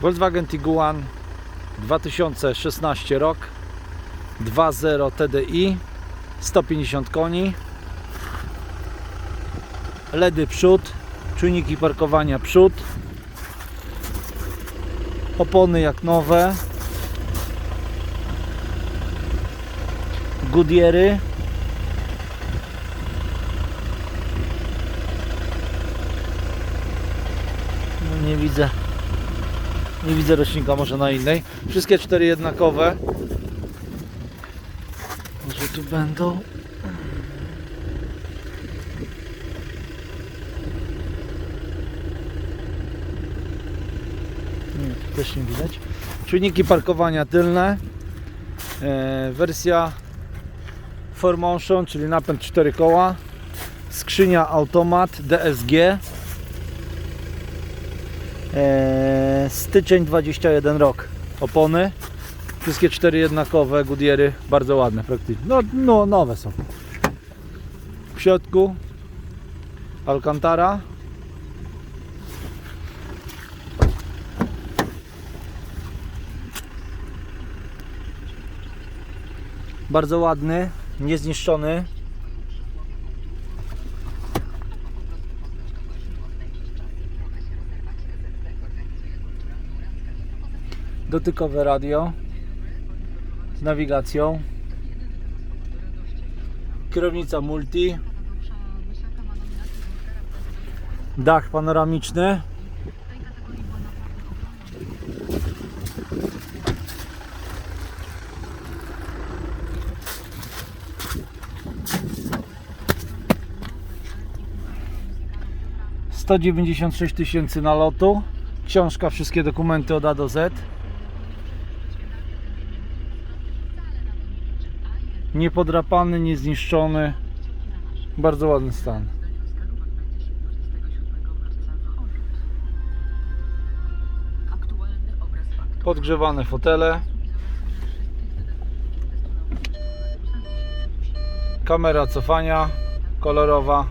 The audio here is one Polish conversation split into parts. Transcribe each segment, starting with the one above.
Volkswagen Tiguan 2016 rok 2.0 TDI 150 koni LEDy przód czujniki parkowania przód opony jak nowe Goodyery no nie widzę nie widzę rocznika może na innej. Wszystkie cztery jednakowe. Może tu będą? Nie, też nie widać. Czujniki parkowania tylne. E, wersja 4Motion, czyli napęd 4 koła. Skrzynia automat DSG e, styczeń 21 rok. Opony. Wszystkie cztery jednakowe Goodyery bardzo ładne praktycznie. No, no nowe są. W środku Alcantara. Bardzo ładny niezniszczony dotykowe radio z nawigacją. Kierownica multi. Dach panoramiczny. Sto dziewięćdziesiąt sześć tysięcy nalotu. Książka, wszystkie dokumenty od A do Z niepodrapany, niezniszczony. Bardzo ładny stan. Podgrzewane fotele. Kamera cofania kolorowa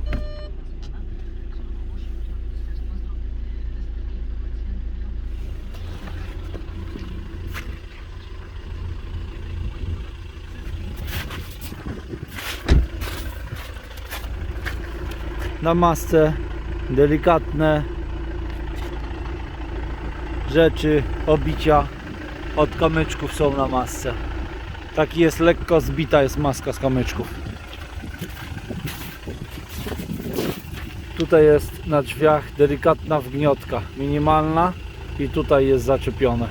na masce delikatne rzeczy, obicia od kamyczków są na masce. Taki jest lekko zbita jest maska z kamyczków. Tutaj jest na drzwiach delikatna wgniotka, minimalna i tutaj jest zaczepione.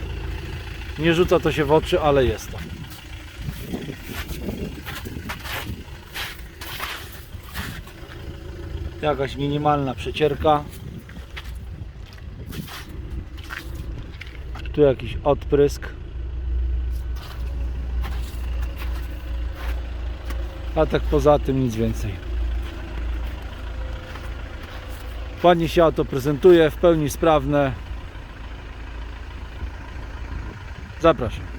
Nie rzuca to się w oczy, ale jest to. Jakaś minimalna przecierka. Tu jakiś odprysk. A tak poza tym nic więcej. Ładnie się auto prezentuje, w pełni sprawne. Zapraszam.